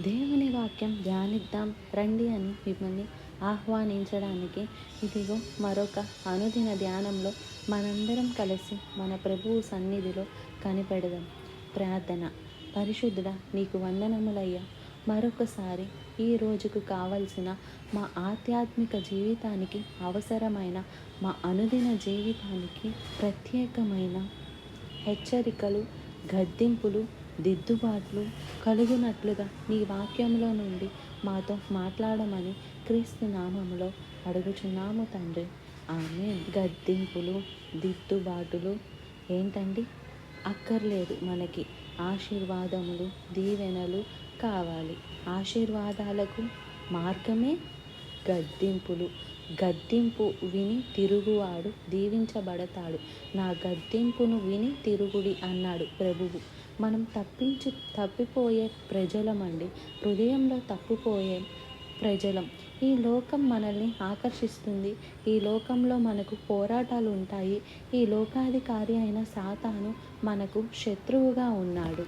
దేవుని వాక్యం ధ్యానిద్దాం. రండి అని మిమ్మల్ని ఆహ్వానించడానికి ఇదిగో మరొక అనుదిన ధ్యానంలో మనందరం కలిసి మన ప్రభువు సన్నిధిలో కనిపెడదాం. ప్రార్థన. పరిశుద్ధుడ నీకు వందనములయ్యా. మరొకసారి ఈ రోజుకు కావలసిన మా ఆధ్యాత్మిక జీవితానికి అవసరమైన మా అనుదిన జీవితానికి ప్రత్యేకమైన హెచ్చరికలు గద్దింపులు దిద్దుబాట్లు కలుగునట్లుగా నీ వాక్యంలో నుండి మాతో మాట్లాడమని క్రీస్తు నామంలో అడుగుచున్నాము తండ్రి. ఆమె గద్దింపులు దిద్దుబాటులు ఏంటండి? అక్కర్లేదు మనకి. ఆశీర్వాదములు దీవెనలు కావాలి. ఆశీర్వాదాలకు మార్గమే గద్దింపులు. గద్దింపు విని తిరుగువాడు దీవించబడతాడు. నా గద్దింపును విని తిరుగుడి అన్నాడు ప్రభువు. మనం తప్పించి తప్పిపోయే ప్రజలమండి. హృదయంలో తప్పిపోయే ప్రజలం. ఈ లోకం మనల్ని ఆకర్షిస్తుంది. ఈ లోకంలో మనకు పోరాటాలు ఉంటాయి ఈ లోకాధికారి అయిన సాతాను మనకు శత్రువుగా ఉన్నాడు.